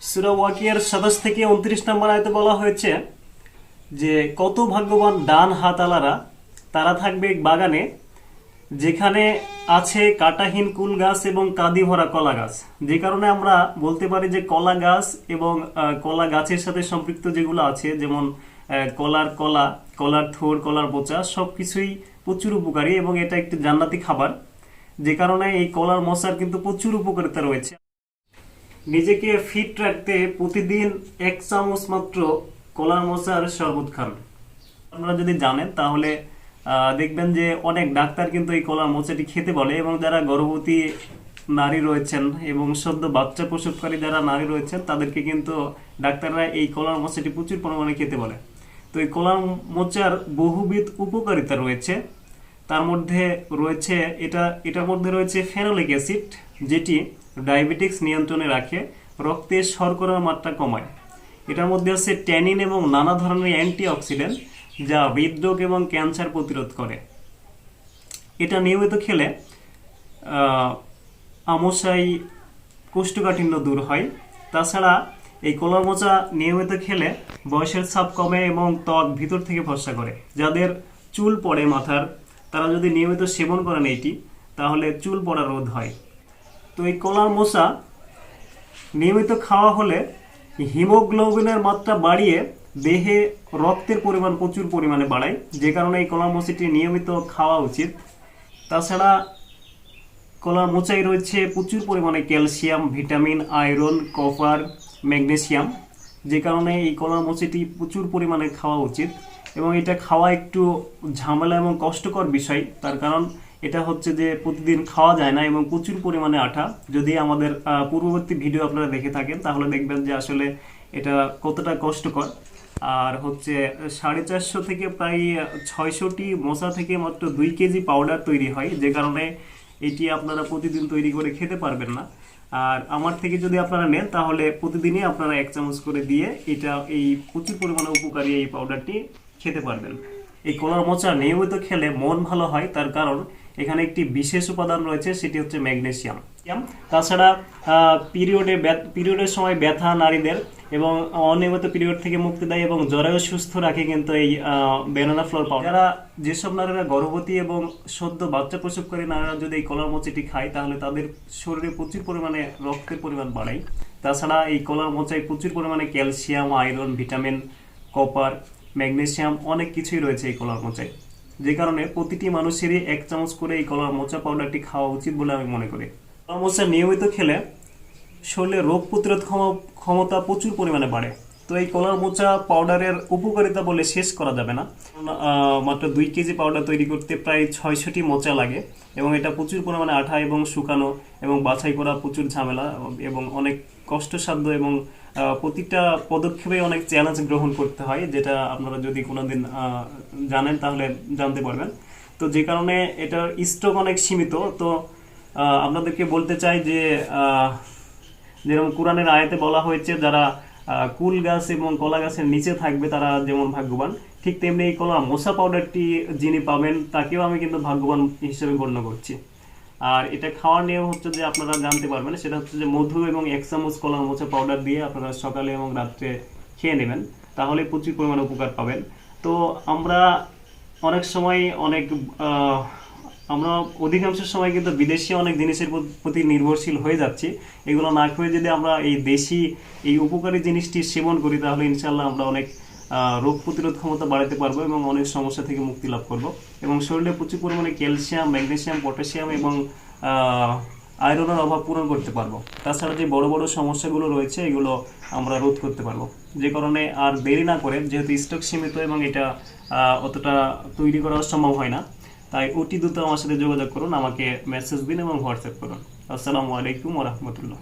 সুরা ওয়াকিয়ার সাতাশ থেকে উনত্রিশ নম্বর আয়তে বলা হয়েছে যে, কত ভাগ্যবান ডান হাতালারা তারা থাকবে বাগানে, যেখানে আছে কাটাহীন কুল গাছ এবং কাঁদি ভরা কলা গাছ। যে কারণে আমরা বলতে পারি যে, কলা গাছ এবং কলা গাছের সাথে সম্পৃক্ত যেগুলো আছে, যেমন কলার কলা, কলার থোর, কলার বোচা, সবকিছুই প্রচুর উপকারী এবং এটা একটি জান্নাতি খাবার। যে কারণে এই কলার মশার কিন্তু প্রচুর উপকারিতা রয়েছে। নিজেকে ফিট রাখতে প্রতিদিন এক চামচ মাত্র কলার মশার শরবত খান। আপনারা যদি জানেন, তাহলে দেখবেন যে অনেক ডাক্তার কিন্তু এই কলার মোচাটি খেতে বলে এবং যারা গর্ভবতী নারী রয়েছেন এবং সদ্য বাচ্চা প্রসবকারী যারা নারী রয়েছেন, তাদেরকে কিন্তু ডাক্তাররা এই কলার মোচাটি প্রচুর পরিমাণে খেতে বলে। তো এই কলার মোচার বহুবিধ উপকারিতা রয়েছে। তার মধ্যে রয়েছে, এটা, এটার মধ্যে রয়েছে ফেনোলিক অ্যাসিড যেটি ডায়াবেটিক্স নিয়ন্ত্রণে রাখে রক্তের শর্করার মাত্রা কমায়। এটার মধ্যে আছে ট্যানিন এবং নানা ধরনের অ্যান্টিঅক্সিডেন্ট যা হৃদরোগ এবং ক্যান্সার প্রতিরোধ করে। এটা নিয়মিত খেলে আমশাই কোষ্ঠকাঠিন্য দূর হয়। তাছাড়া এই কলা মোচা নিয়মিত খেলে বয়সের ছাপ কমে এবং ত্বক ভিতর থেকে ফর্সা করে। যাদের চুল পড়ে মাথার, তারা যদি নিয়মিত সেবন করেন এইটি, তাহলে চুল পড়া রোধ হয়। তো এই কলার মোচা নিয়মিত খাওয়া হলে হিমোগ্লোবিনের মাত্রা বাড়িয়ে দেহে রক্তের পরিমাণ প্রচুর পরিমাণে বাড়ায়, যে কারণে এই কলা মোচাটি নিয়মিত খাওয়া উচিত। তাছাড়া কলা মোচায় রয়েছে প্রচুর পরিমাণে calcium, vitamin, iron, copper, magnesium, যে কারণে এই কলা মোচাটি প্রচুর পরিমাণে খাওয়া উচিত। এবং এটা খাওয়া একটু ঝামেলা এবং কষ্টকর বিষয়, তার কারণ এটা হচ্ছে যে প্রতিদিন খাওয়া যায় না এবং প্রচুর পরিমাণে আঠা। যদি আমাদের পূর্ববর্তী ভিডিও আপনারা দেখে থাকেন, তাহলে দেখবেন যে আসলে এটা কতটা কষ্টকর। আর হচ্ছে সাড়ে চারশো থেকে প্রায় ছয়শোটি মশা থেকে মাত্র দুই কেজি পাউডার তৈরি হয়, যে কারণে এটি আপনারা প্রতিদিন তৈরি করে খেতে পারবেন না। আর আমার থেকে যদি আপনারা নেন, তাহলে প্রতিদিনই আপনারা এক চামচ করে দিয়ে এটা, এই প্রচুর পরিমাণে উপকারী এই পাউডারটি খেতে পারবেন। এই কলার মোচা নিয়মিত খেলে মন ভালো হয়, তার কারণ এখানে একটি বিশেষ উপাদান রয়েছে, সেটি হচ্ছে ম্যাগনেসিয়াম। তাছাড়া পিরিয়ডে পিরিয়ডের সময় ব্যথা নারীদের এবং অনিয়মিত পিরিয়ড থেকে মুক্তি দেয় এবং জরায়ু সুস্থ রাখে কিন্তু এই বেনানা ফ্লোর পাউডার যারা যেসব নারীরা গর্ভবতী এবং সদ্য বাচ্চা প্রসব করে, নারীরা যদি এই কলার মোচাটি খায়, তাহলে তাদের শরীরে প্রচুর পরিমাণে রক্তের পরিমাণ বাড়ায় তাছাড়া এই কলার মোচায় প্রচুর পরিমাণে calcium, iron, vitamin, copper, magnesium, অনেক কিছুই রয়েছে এই কলার মোচায় যে কারণে প্রতিটি মানুষেরই এক চামচ করে এই কলার মোচা পাউডারটি খাওয়া উচিত বলে আমি মনে করি। কলার মোচা নিয়মিত খেলে শরীরে রোগ প্রতিরোধ ক্ষম- ক্ষমতা প্রচুর পরিমাণে বাড়ে। তো এই কলার মোচা পাউডারের উপকারিতা বলে শেষ করা যাবে না। মাত্র দুই কেজি পাউডার তৈরি করতে প্রায় ছয়শটি মোচা লাগে এবং এটা প্রচুর পরিমাণে আঠা এবং শুকানো এবং বাছাই করা প্রচুর ঝামেলা এবং অনেক কষ্টসাধ্য এবং প্রতিটা পদক্ষেপে অনেক চ্যালেঞ্জ গ্রহণ করতে হয়, যেটা আপনারা যদি কোনোদিন জানেন তাহলে জানতে পারবেন। তো যে কারণে এটার স্টক অনেক সীমিত। তো আপনাদেরকে বলতে চাই যে যেরকম কোরআনের আয়াতে বলা হয়েছে, যারা কুল গাছ এবং কলা গাছের নিচে থাকবে তারা যেমন ভাগ্যবান, ঠিক তেমনি এই কলা মশা পাউডারটি যিনি পাবেন তাকেও আমি কিন্তু ভাগ্যবান হিসেবে গণ্য করছি। আর এটা খাওয়ার নিয়ম হচ্ছে যে আপনারা জানতে পারবেন, সেটা হচ্ছে যে মধু এবং এক চামচ কলা মোচা পাউডার দিয়ে আপনারা সকালে এবং রাত্রে খেয়ে নেবেন, তাহলে প্রচুর পরিমাণে উপকার পাবেন। তো আমরা অনেক সময় অনেক আমরা অধিকাংশ সময় কিন্তু বিদেশি অনেক জিনিসের প্রত- নির্ভরশীল হয়ে যাচ্ছি। এগুলো না খেয়ে যদি আমরা এই দেশি, এই উপকারী জিনিসটি সেবন করি, তাহলে ইনশাল্লাহ আমরা অনেক রোগ প্রতিরোধ ক্ষমতা বাড়াতে পারব এবং অনেক সমস্যা থেকে মুক্তি লাভ করব। এবং শরীরে প্রচুর পরিমাণে ক্যালসিয়াম, ম্যাগনেসিয়াম, পটাশিয়াম এবং আয়রনের অভাব পূরণ করতে পারব। তাছাড়া যে বড় বড় সমস্যাগুলো রয়েছে, এগুলো আমরা রোধ করতে পারব। যে কারণে আর দেরি না করে, যেহেতু স্টক সীমিত এবং এটা অতটা তৈরি করা সম্ভব হয় না তাই অতি দ্রুত আমার সাথে যোগাযোগ করুন, আমাকে মেসেজ দিন এবং হোয়াটসঅ্যাপ করুন। আসসালামু আলাইকুম রহমতুল্লাহ।